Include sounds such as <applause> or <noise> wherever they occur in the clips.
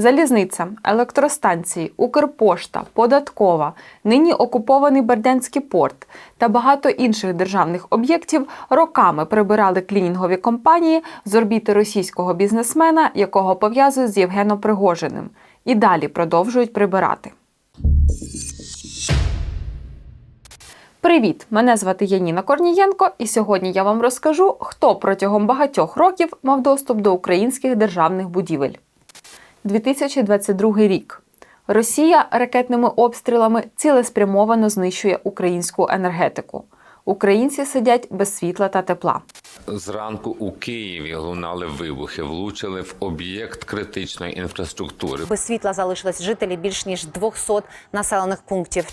Залізниця, електростанції, Укрпошта, податкова, нині окупований Бердянський порт та багато інших державних об'єктів роками прибирали клінінгові компанії з орбіти російського бізнесмена, якого пов'язують з Євгеном Пригожиним, і далі продовжують прибирати. Привіт! Мене звати Яніна Корнієнко, і сьогодні я вам розкажу, хто протягом багатьох років мав доступ до українських державних будівель. 2022 рік. Росія ракетними обстрілами цілеспрямовано знищує українську енергетику. Українці сидять без світла та тепла. Зранку у Києві лунали вибухи, влучили в об'єкт критичної інфраструктури. Без світла залишилось жителі більш ніж 200 населених пунктів.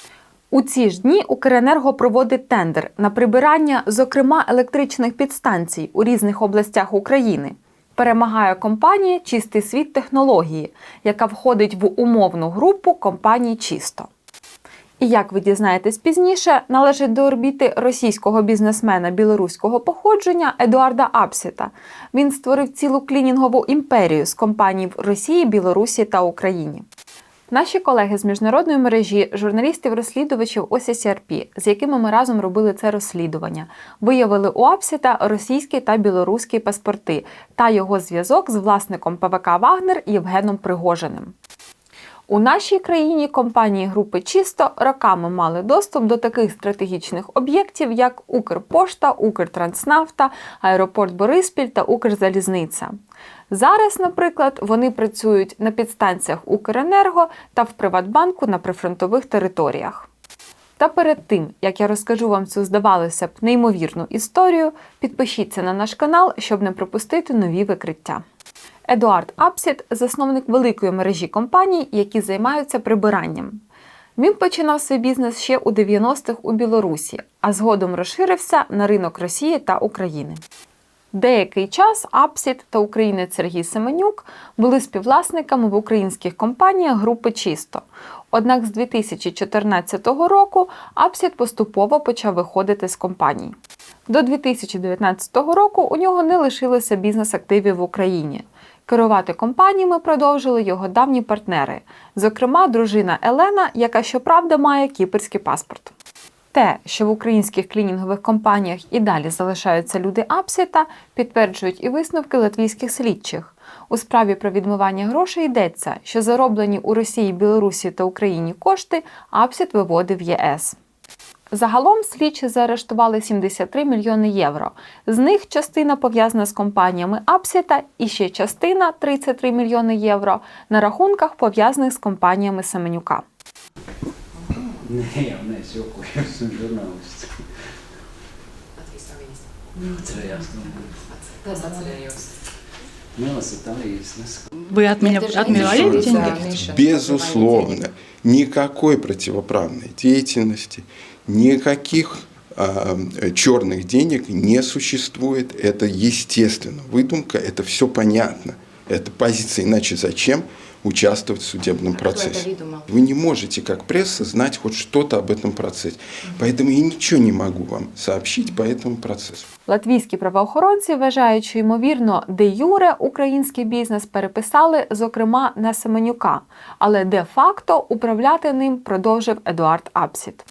У ці ж дні Укренерго проводить тендер на прибирання, зокрема електричних підстанцій у різних областях України. Перемагає компанія Чистий світ технології, яка входить в умовну групу компаній Чисто. І як ви дізнаєтесь пізніше, належить до орбіти російського бізнесмена білоруського походження Едуарда Апсіта. Він створив цілу клінінгову імперію з компаній в Росії, Білорусі та Україні. Наші колеги з міжнародної мережі журналістів-розслідувачів ОССРП, з якими ми разом робили це розслідування, виявили у Апсіта російські та білоруські паспорти та його зв'язок з власником ПВК Вагнер Євгеном Пригожиним. У нашій країні компанії групи Чисто роками мали доступ до таких стратегічних об'єктів, як Укрпошта, Укртранснафта, Аеропорт Бориспіль та Укрзалізниця. Зараз, наприклад, вони працюють на підстанціях Укренерго та в Приватбанку на прифронтових територіях. Та перед тим, як я розкажу вам цю, здавалося б, неймовірну історію, підпишіться на наш канал, щоб не пропустити нові викриття. Едуард Апсіт засновник великої мережі компаній, які займаються прибиранням. Він починав свій бізнес ще у 90-х у Білорусі, а згодом розширився на ринок Росії та України. Деякий час Апсіт та українець Сергій Семенюк були співвласниками в українських компаніях групи Чисто. Однак з 2014 року Апсіт поступово почав виходити з компаній. До 2019 року у нього не лишилося бізнес-активів в Україні. Керувати компаніями продовжили його давні партнери, зокрема, дружина Елена, яка щоправда має кіпрський паспорт. Те, що в українських клінінгових компаніях і далі залишаються люди Апсіта, підтверджують і висновки латвійських слідчих. У справі про відмивання грошей йдеться, що зароблені у Росії, Білорусі та Україні кошти Апсіт виводив ЄС. Загалом слідчі заарештували 73 мільйони євро. З них частина пов'язана з компаніями Апсіта і ще частина 33 мільйони євро на рахунках пов'язаних з компаніями Семенюка. Nee, nee, is heel goed. Je bent een journalist. Це ясно. Милося, там есть. Вы от меня отмеряли деньги? Безусловно, никакой противоправной деятельности, никаких а, черных денег не существует. Это естественно. Выдумка, это все понятно. Это позиция. Иначе зачем участвовать в судебном процессе? Вы не можете, как пресса, знать хоть что-то об этом процессе. Поэтому я ничего не могу вам сообщить по этому процессу. Латвійські правоохоронці вважають, що ймовірно, де юре український бізнес переписали, зокрема на Семенюка, але де-факто управляти ним продовжив Едуард Апсіт.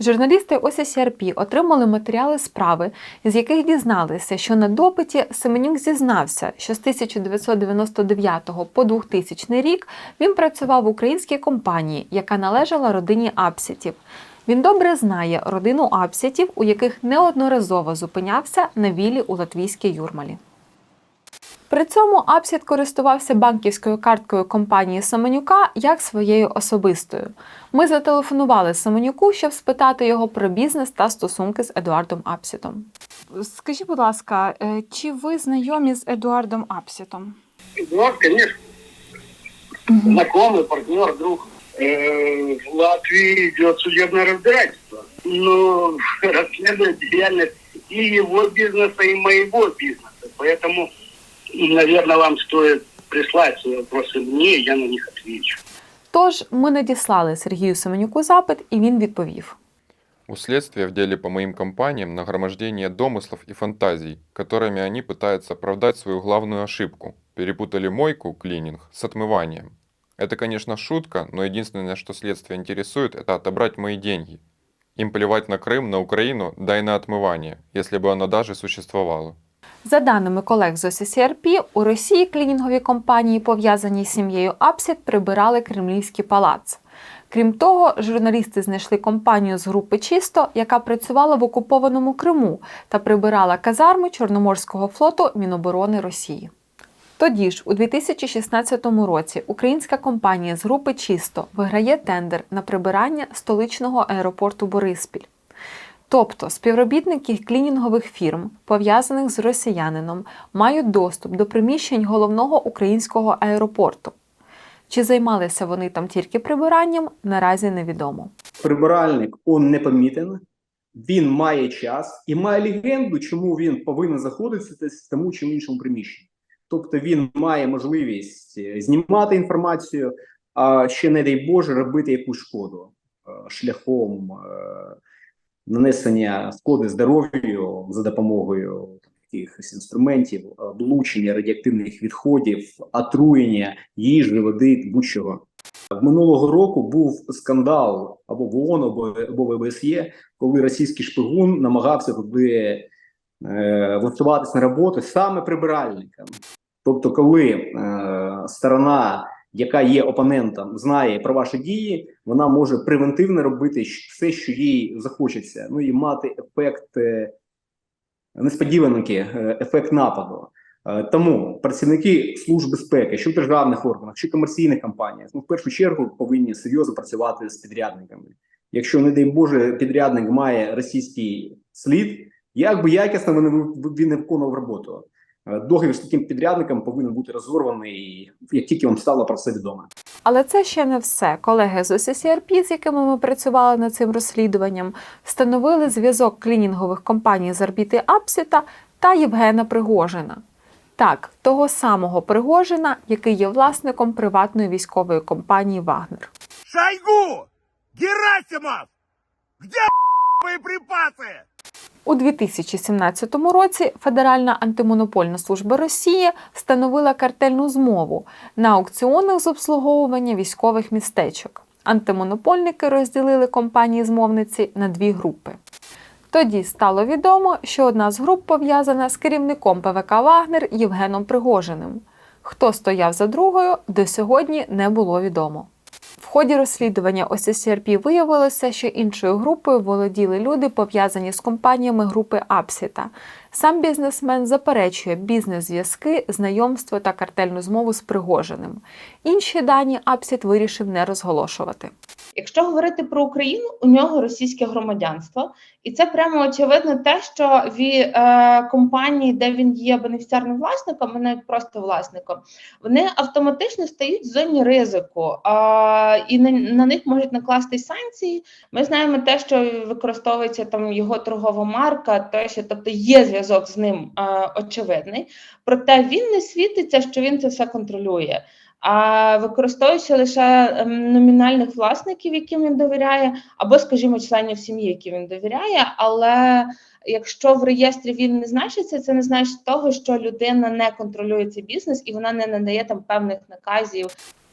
Журналісти ОССРП отримали матеріали справи, з яких дізналися, що на допиті Семенюк зізнався, що з 1999 по 2000 рік він працював в українській компанії, яка належала родині Апсітів. Він добре знає родину Апсітів, у яких неодноразово зупинявся на вілі у латвійській Юрмалі. При цьому Апсіт користувався банківською карткою компанії Семенюка як своєю особистою. Ми зателефонували Семенюку, щоб спитати його про бізнес та стосунки з Едуардом Апсітом. Скажіть, будь ласка, е, чи ви знайомі з Едуардом Апсітом? Эдуард, конечно. Знакомый, партнер, друг. Э, В Латвии идет судебное разбирательство. Но расследует <laughs> деятельность и его бизнеса, и моего бизнеса. Поэтому, наверное, вам стоит прислать свои вопросы мне, я на них отвечу. Тож ми надіслали Сергію Семенюку запит, і він відповів. У следствия в деле по моим компаниям нагромождение домыслов и фантазий, которыми они пытаются оправдать свою главную ошибку. Перепутали мойку, клининг, с отмыванием. Это, конечно, шутка, но единственное, что следствие интересует, это отобрать мои деньги. Им плевать на Крым, на Украину, да и на отмывание, если бы оно даже существовало. За даними колег з ОССРП, у Росії клінінгові компанії, пов'язані з сім'єю Апсіт, прибирали Кремлівський палац. Крім того, журналісти знайшли компанію з групи Чисто, яка працювала в окупованому Криму та прибирала казарми Чорноморського флоту Міноборони Росії. Тоді ж, у 2016 році, українська компанія з групи Чисто виграє тендер на прибирання столичного аеропорту Бориспіль. Тобто співробітники клінінгових фірм, пов'язаних з росіянином, мають доступ до приміщень головного українського аеропорту. Чи займалися вони там тільки прибиранням, наразі невідомо. прибиральник он не помітен, він має час і має легенду, чому він повинен знаходитися в тому чи іншому приміщенні. Тобто він має можливість е, знімати інформацію, а ще, не дай Боже, робити якусь шкоду е, шляхом е, нанесення шкоди здоров'ю за допомогою якихось інструментів, облучення радіоактивних відходів, отруєння їжі, води, будь-чого. Минулого року був скандал або в ООН, або, або в ОБСЄ, коли російський шпигун намагався туди е, влаштуватися на роботу саме прибиральникам. Тобто, коли е, сторона, яка є опонентом, знає про ваші дії, вона може превентивно робити все, що їй захочеться, ну і мати ефект е, несподіванки, е, ефект нападу. Е, Тому працівники служб безпеки, що в державних органах, чи комерційних компаніях, ну в першу чергу повинні серйозно працювати з підрядниками. Якщо, не дай Боже, підрядник має російський слід, як би якісно він не виконував роботу. Е, Договір з таким підрядником повинен бути розорваний, як тільки вам стало про це відомо. Але це ще не все. Колеги з ОССРП, з якими ми працювали над цим розслідуванням, встановили зв'язок клінінгових компаній з орбіти Апсіта та Євгена Пригожина. Так, того самого Пригожина, який є власником приватної військової компанії Вагнер. Шойгу! Герасимов! Где <laughs> боеприпасы? У 2017 році Федеральна антимонопольна служба Росії встановила картельну змову на аукціонах з обслуговування військових містечок. Антимонопольники розділили компанії змовниці на дві групи. Тоді стало відомо, що одна з груп пов'язана з керівником ПВК Вагнер Євгеном Пригожиним. Хто стояв за другою, до сьогодні не було відомо. В ході розслідування ОССРП виявилося, що іншою групою володіли люди, пов'язані з компаніями групи Апсіта. Сам бізнесмен заперечує бізнес-зв'язки, знайомство та картельну змову з Пригожиним. Інші дані Апсіт вирішив не розголошувати. Якщо говорити про Україну, у нього російське громадянство, і це прямо очевидно те, що в е, компанії, де він є бенефіціарним власником, а не просто власником, вони автоматично стають в зоні ризику, е, і на, на них можуть накласти санкції. Ми знаємо те, що використовується там його торгова марка, те, що тобто є зв'язок з ним е, очевидний, проте він не світиться, що він це все контролює а використовуючи лише ем, номінальних власників, яким він довіряє, або, скажімо, членів сім'ї, яким він довіряє. Але якщо в реєстрі він не значиться, це не значить того, що людина не контролює цей бізнес і вона не надає там певних наказів.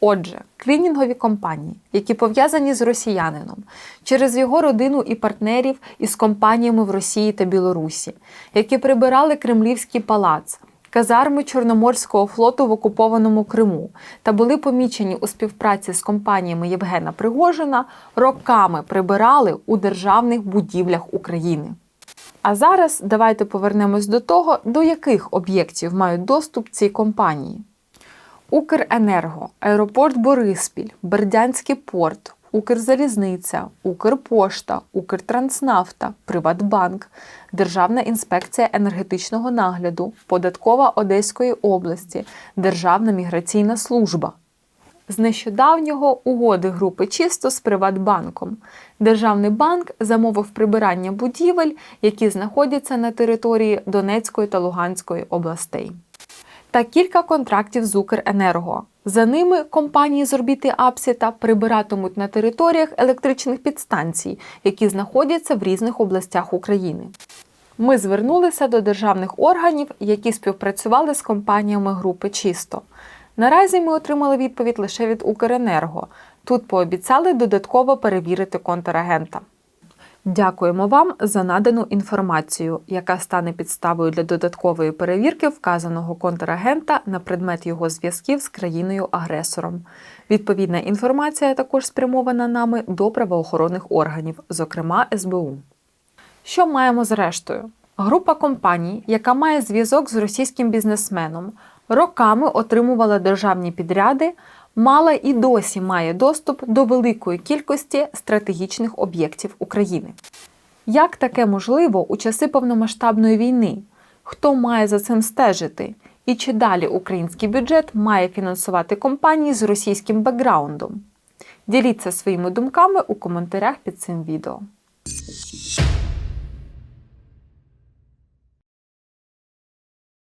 Отже, клінінгові компанії, які пов'язані з росіянином, через його родину і партнерів із компаніями в Росії та Білорусі, які прибирали Кремлівський палац, казарми Чорноморського флоту в окупованому Криму та були помічені у співпраці з компаніями Євгена Пригожина, роками прибирали у державних будівлях України. А зараз давайте повернемось до того, до яких об'єктів мають доступ ці компанії. Укренерго, аеропорт Бориспіль, Бердянський порт, Укрзалізниця, Укрпошта, Укртранснафта, Приватбанк, Державна інспекція енергетичного нагляду, Податкова Одеської області, Державна міграційна служба. З нещодавнього угоди групи чисто з Приватбанком. Державний банк замовив прибирання будівель, які знаходяться на території Донецької та Луганської областей та кілька контрактів з Укренерго. За ними компанії з орбіти Апсіта прибиратимуть на територіях електричних підстанцій, які знаходяться в різних областях України. Ми звернулися до державних органів, які співпрацювали з компаніями групи Чисто. Наразі ми отримали відповідь лише від Укренерго. Тут пообіцяли додатково перевірити контрагента. Дякуємо вам за надану інформацію, яка стане підставою для додаткової перевірки вказаного контрагента на предмет його зв'язків з країною-агресором. Відповідна інформація також спрямована нами до правоохоронних органів, зокрема СБУ. Що маємо зрештою? Група компаній, яка має зв'язок з російським бізнесменом, роками отримувала державні підряди, мала і досі має доступ до великої кількості стратегічних об'єктів України. Як таке можливо у часи повномасштабної війни? Хто має за цим стежити? І чи далі український бюджет має фінансувати компанії з російським бекграундом? Діліться своїми думками у коментарях під цим відео.